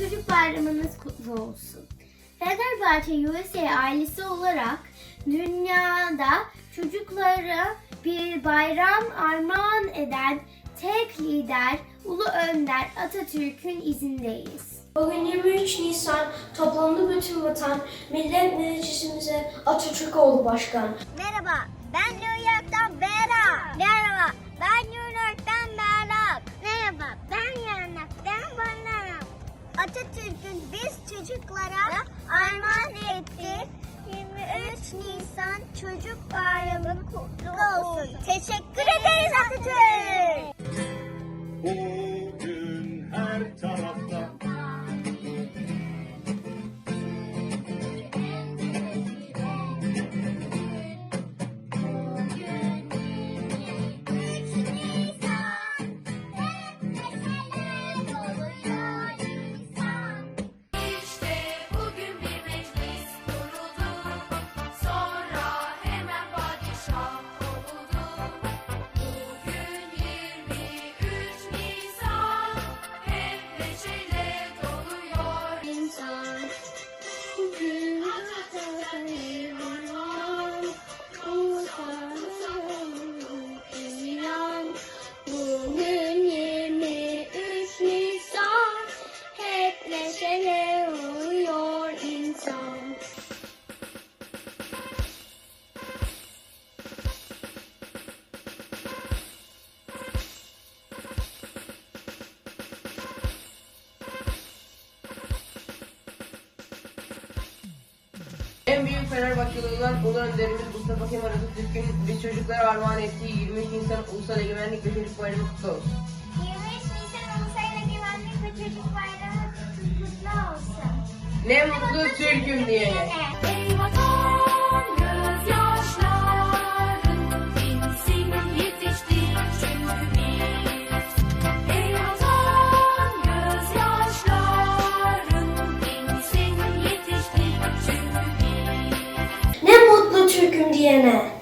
Çocuk Bayramınız kutlu olsun. Fenerbahçe USA ailesi olarak dünyada çocuklara bir bayram armağan eden tek lider Ulu Önder Atatürk'ün izindeyiz. Bugün 23 Nisan toplandı bütün vatan, millet meclisimize Atatürk oldu başkan. Merhaba, ben New York'tan Berak. Atatürk'ün biz çocuklara armağan etti. 23 Nisan Çocuk Bayramı kutlu olsun. Teşekkür ederiz Atatürk. En büyük Fenerbahçeli olan Önderimiz Mustafa Kemal Atatürk'ün biz çocuklara armağan ettiği 23 Nisan Ulusal Egemenlik ve Çocuk Bayramı kutlu olsun. 23 Nisan Ulusal Egemenlik ve Çocuk Bayramı kutlu olsun. Ne mutlu Türk'üm diyene. Biz.